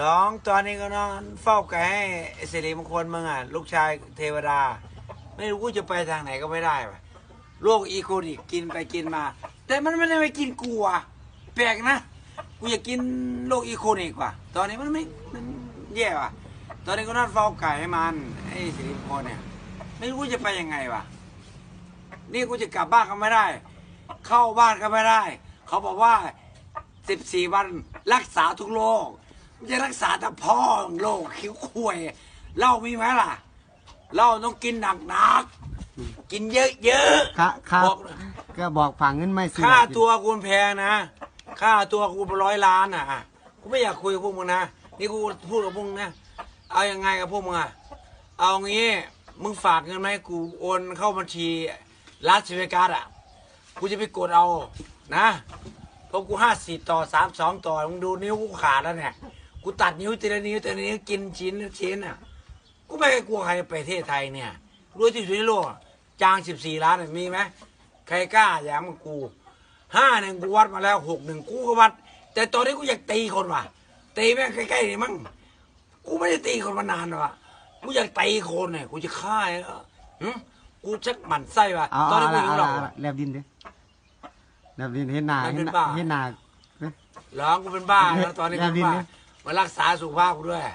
ร้องตอนนี้ก็นอนเฝ้าไก่ให้ไอ้สิริมงคลมึงอะ ลูกชายเทวดา ไม่รู้กูจะไปทางไหนก็ไม่ได้ว่ะโรคอีโคนิกกินไปกินมา แต่มันไม่ได้ไปกินกูอะแปลกนะ กูอยากกินโรคอีโคนิกว่ะ ตอนนี้มันไม่มันแย่ว่ะ ตอนนี้ก็นอนเฝ้าไก่ให้มันไอ้สิริมงคลเนี่ย ไม่รู้จะไปยังไงว่ะ นี่กูจะกลับบ้านก็ไม่ได้ เข้าบ้านก็ไม่ได้ เขาบอกว่าสิบสี่วันรักษาทุกโรค ไม่ใช่รักษาแต่พ่อโรคคิ้วคุยเหล้ามีไหมล่ะเหล้าต้องกินหนักหนักๆกินเยอะเยอะค่าค่าบอกก็บอกฝากเงินไม่ซื้อค่าเหล้กินตัวกูแพงนะค่าตัวกูเป็นร้อยล้านอะกูไม่อยากคุยกับพวกมึงนะนี่กูพูดกับพวกมึงนะเอายังไงกับพวกมึงอะเอางี้มึงฝากเงินมาให้กูโอนเข้าบัญชีรัสเวกัสอะกูจะไปกดเอานะเพราะกูห้าสี่ต่อสามสองต่อมึงดูนิ้วกูขาดแล้วเนี่ย กูตัดนิ้วทีละนิ้วทีละนิ้วกินชิ้นละชิ้นอะ กูไม่เคยกลัวใครในประเทศไทยเนี่ยรวยที่สุดในโลกอะจางสิบสี่ล้านเนี่ยมีไหมใครกล้าอย่างมึงกูห้าหนึ่งกูวัดมาแล้วหกหนึ่งกูก็วัด แต่ตอนนี้กูอยากตีคนว่ะตีแม่งใกล้ๆนี่มั้งกูไม่ได้ตีคนมานานว่ะกูอยากตีคนเนี่ยกูจะฆ่าไอ้เออหึกูชักหมั่นไส้ว่ะเอาตอนเอานี้กูเอาหิวหรเอาอก เอาแลบดินดิแลบดินเห็นหน้ามันเห็เป็นนหน้าบ้าเห็นหน้าเอ้ยร้องกูเป็นบ้าแล้วตอนนี้กูเป็นบ้าแลบลิ้นดิ มารักษาสุขภาพกูด้วย